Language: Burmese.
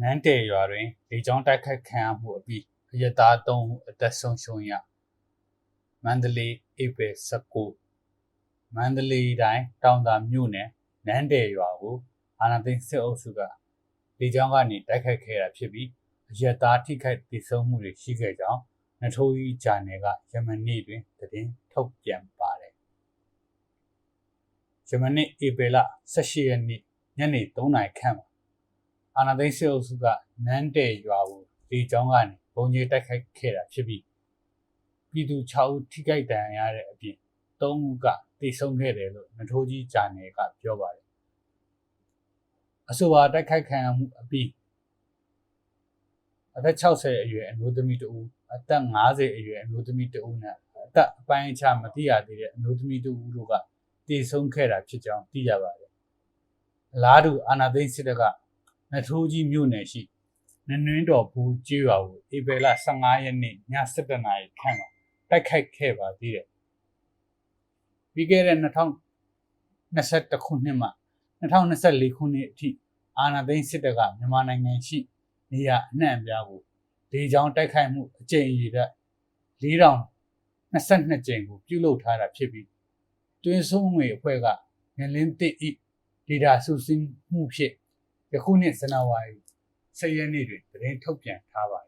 နန်းတယ်ရွာတွင်လေကြောင်းတိုက်ခိုက်ခံရမှုအပြီးအရသား၃ဦးအသက်ဆုံးရှုံးရမန္တလေးဧပြီ19မန္တလေးတိုင်းတောင်သာမြို့နယ်နန်းတယ်ရွာကိုအာဏာသိမ်းစစ်အုပ်စုကလေကြောင်းကနေတိုက်ခိုက်ခဲ့တာဖြစ်ပြီးအရသားထိခိုက်ဒေဆုံးမှုတွေရှိခဲ့ကြောင်းနထိုးကြီးဂျာနယ်ကယမန်နေ့တွင်သတင်းထုတ်ပြန်ပါတယ်ယမန်နေ့ဧပြီလ18ရက်နေ့ညနေ3နာရီခန့်မှာ အာနာသိန်းစစ်အုပ်စုကနန်းတဲ့ရွာကိုဒီကျောင်းကနေဘုံကြီးတိုက်ခိုက်ခဲ့တာဖြစ်ပြီးပြည်သူ6ဦးထိခိုက်ဒဏ်ရာရတဲ့အပြင်3ဦးကတိဆုံးခဲ့တယ်လို့နထိုးကြီးဂျာနယ်ကပြောပါတယ်အဆိုပါတိုက်ခိုက်ခံရမှုအပြီးအသက်60အရွယ်အမျိုးသမီးတဦးအသက်50အရွယ်အမျိုးသမီးတဦးနဲ့အသက်အပိုင်းအခြားမသိရသေးတဲ့အမျိုးသမီးတဦးတို့ကတည်ဆုံးခဲ့တာဖြစ်ကြောင်းသိရပါတယ်အလားတူအာနာသိန်းစစ်တပ်က နထိုးကြီးမြို့နယ်ရှိနနွင်းတော်ဘူးကျွော်ကိုဧပြီလ15ရက်နေ့ည7:00နာရီခန့်မှာတိုက်ခိုက်ခဲ့ပါသေးတယ်။ပြီးခဲ့တဲ့2021ခုနှစ်မှ2024ခုနှစ်အထိအာဏာသိမ်းစစ်တပ်ကမြန်မာနိုင်ငံရှိနေရာအနှံ့အပြားကိုဒေကြောင်းတိုက်ခိုက်မှုအကြိမ်အရေအတွက်4022ကြိမ်ကိုပြုလုပ်ထားတာဖြစ်ပြီးတွင်းဆုံးငွေအဖွဲ့ကငလင်းတစ်ဤဒေတာစုစည်းမှုဖြစ် ယခုနှစ်ဇန်နဝါရီ10ရက်နေ့တွင်သတင်းထုတ်ပြန်ထားပါတယ်